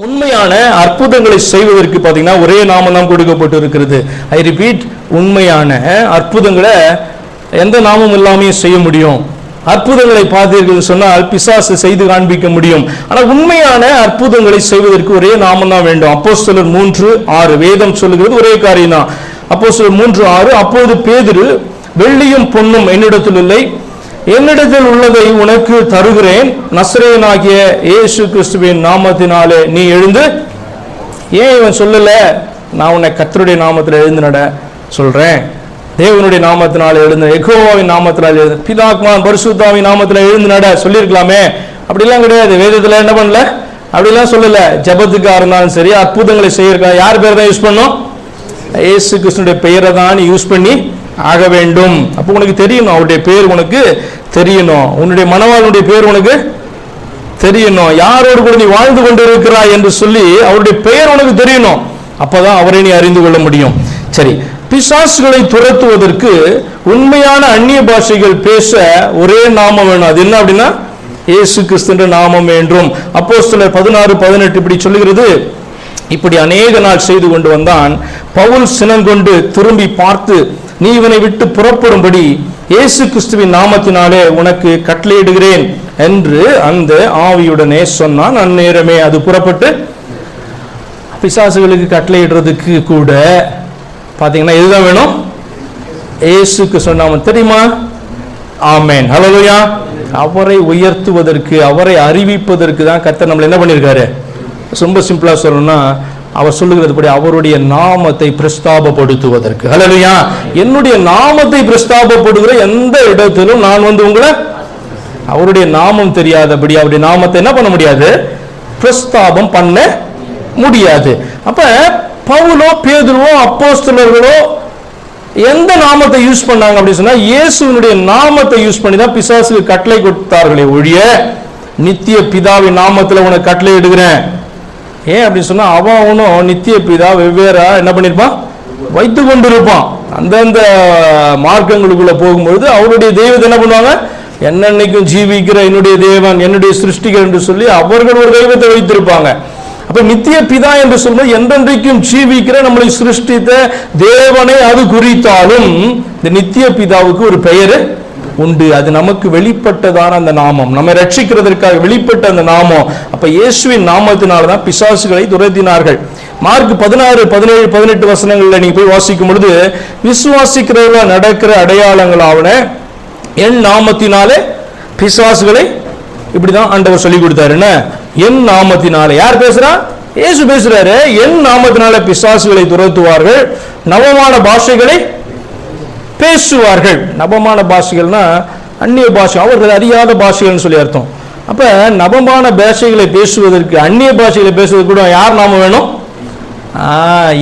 உண்மையான அற்புதங்களை செய்வதற்கு பார்த்தீங்கன்னா ஒரே நாமம் தான் கொடுக்கப்பட்டு இருக்கிறது ஐ ரிப்பீட் உண்மையான அற்புதங்களை எந்த நாமம் இல்லாமையும் செய்ய முடியும். அற்புதங்களை பார்த்தீர்கள் சொன்னால் பிசாசு செய்து காண்பிக்க முடியும். ஆனால் உண்மையான அற்புதங்களை செய்வதற்கு ஒரே நாமம் தான் வேண்டும். அப்போஸ்தலர் மூன்று ஆறு. வேதம் சொல்லுகிறது ஒரே காரியம் தான் அப்போஸ்தலர் மூன்று ஆறு. அப்போது பேதிரு வெள்ளியும் பொன்னும் என்னிடத்தில் இல்லை. என்னிடத்தில் உள்ளதை உனக்கு தருகிறேன். நஸ்ரேனாகிய இயேசு கிறிஸ்துவின் நாமத்தினாலே நீ எழுந்து ஏன் இவன் சொல்லல? நான் உன்னை கர்த்தருடைய நாமத்தில் எழுந்து நட சொல்றேன். தேவனுடைய நாமத்தினால் எழுந்த எகோவாவின் நாமத்தினால் எழுந்த பிதாக்மான் பரிசுத்தாவின் நாமத்தில் எழுந்து நட சொல்லியிருக்கலாமே. அப்படிலாம் கிடையாது. வேதத்தில் என்ன பண்ணல? அப்படிலாம் சொல்லல. ஜபத்துக்காக இருந்தாலும் சரி அற்புதங்களை செய்யிருக்கா யார் பேர் தான் யூஸ் பண்ணும் இயேசு கிருஷ்ணனுடைய பெயரை தான் யூஸ் பண்ணி ஆக வேண்டும். அப்போ உனக்கு தெரியணும் அவருடைய பேர் உனக்கு தெரியணும். உன்னுடைய மனவாளனுடைய பேர் உனக்கு தெரியணும். யாரோடு கூட நீ வாழ்ந்து கொண்டு இருக்கிறாய் என்று சொல்லி அவருடைய பெயர் உனக்கு தெரியணும். அப்பதான் அவரை நீ அறிந்து கொள்ள முடியும். சரி பிசாசுகளை துரத்துவதற்கு உண்மையான அந்நிய பாஷைகள் பேச ஒரே நாமம் வேணும். அது என்ன அப்படின்னா? இயேசு கிறிஸ்துன்ற நாமம் வேண்டும். அப்போ சில பதினாறு பதினெட்டு இப்படி சொல்லுகிறது. இப்படி அநேக நாள் செய்து கொண்டு வந்தான். பவுல் சினங்கொண்டு திரும்பி பார்த்து நீ இவனை விட்டு புறப்படும்படி இயேசு கிறிஸ்துவின் நாமத்தினாலே உனக்கு கட்டளையிடுகிறேன் என்று அந்த ஆவியுடனே சொன்னான். அந்நேரமே அது புறப்பட்டு பிசாசுகளுக்கு கட்டளையிடுறதுக்கு கூட பாத்தீங்கன்னா இதுதான் வேணும்? இயேசுக்கு சொன்னாம தெரியுமா? ஆமென். ஹalleluya. அவரை உயர்த்துவதற்கு அவரை அறிவிப்பதற்கு தான் கத்தர் நம்மளை என்ன பண்ணியிருக்காரு? ரொம்ப சிம்பிளா சொல்லணும்னா அவர் சொல்லுகிறதுபடி அவருடைய நாமத்தை பிரஸ்தாபப்படுத்துவதற்கு. ஹalleluya என்னுடைய நாமத்தை பிரஸ்தாபப்படுகிற எந்த இடத்திலும் நான் வந்து உங்களை அவருடைய நாமம் தெரியாதபடி அவருடைய நாமத்தை என்ன பண்ண முடியாது? பிரஸ்தாபம் பண்ண முடியாது. அப்ப பவுலோ பேதுருவோ அப்போஸ்தலர்களோ எந்த நாமத்தை யூஸ் பண்ணாங்க அப்படின்னு சொன்னா இயேசுவினுடைய நாமத்தை யூஸ் பண்ணி தான் பிசாசுக்கு கட்டளை கொடுத்தார்களே ஒழிய நித்திய பிதாவின் நாமத்துல உனக்கு கட்டளை இடுகிறேன். ஏன் அப்படி சொன்னால் அவன் அவனும் நித்திய பிதா வெவ்வேறா என்ன பண்ணியிருப்பான் வைத்து கொண்டிருப்பான். அந்தந்த மார்க்கங்களுக்குள்ள போகும்பொழுது அவருடைய தெய்வத்தை என்ன பண்ணுவாங்க? என்னன்னைக்கும் ஜீவிக்கிற என்னுடைய தேவன் என்னுடைய சிருஷ்டிகர் என்று சொல்லி அவர்கள் ஒரு தெய்வத்தை வைத்திருப்பாங்க. அப்ப நித்திய பிதா என்று சொல்வது என்றென்றைக்கும் ஜீவிக்கிற நம்மளை சிருஷ்டித்த தேவனை அது குறித்தாலும் இந்த நித்திய பிதாவுக்கு ஒரு பெயர் உண்டு. அது நமக்கு வெளிப்பட்டதான அந்த நாமம். நம்ம ரட்சிக்கிறதற்காக வெளிப்பட்ட அந்த நாமம். அப்ப இயேசுவின் நாமத்தினால தான் பிசாசுகளை துரத்தினார்கள். மார்க் பதினாறு பதினேழு பதினெட்டு வசனங்கள்ல நீங்க போய் வாசிக்கும் பொழுது விசுவாசிக்கிறவர்கள நடக்கிற அடையாளங்களாவன என் நாமத்தினாலே பிசாசுகளை இப்படிதான் ஆண்டவர் சொல்லி கொடுத்தாரு. என்ன? என் நாமத்தினாலே. யார் பேசுறா? இயேசு பேசுறாரு. என் நாமத்தினால பிசாசுகளை துரத்துவார்கள். நவமான பாஷைகளை பேசுவார்கள். நபமான பாஷைகள்னா அந்நிய பாஷை அவர்கள் அறியாத பாஷைகள்னு சொல்லி அர்த்தம். அப்போ நபமான பாஷைகளை பேசுவதற்கு அந்நிய பாஷைகளை பேசுவதற்கு கூட யார் நாம வேணும்?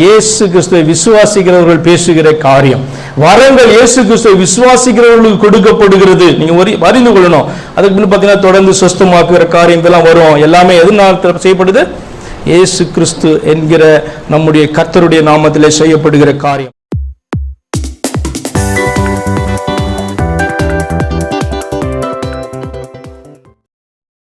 இயேசு கிறிஸ்துவை விசுவாசிக்கிறவர்கள் பேசுகிற காரியம். வரங்கள் இயேசு கிறிஸ்துவை விசுவாசிக்கிறவர்களுக்கு கொடுக்கப்படுகிறது. நீங்க வரி அறிந்து கொள்ளணும். அதுக்கு முன்ன பார்த்தீங்கன்னா தொடர்ந்து சொஸ்தமாக்குகிற காரியம் இதெல்லாம் வரும். எல்லாமே எதனால் செய்யப்படுது? இயேசு கிறிஸ்து என்கிற நம்முடைய கர்த்தருடைய நாமத்திலே செய்யப்படுகிற காரியம்.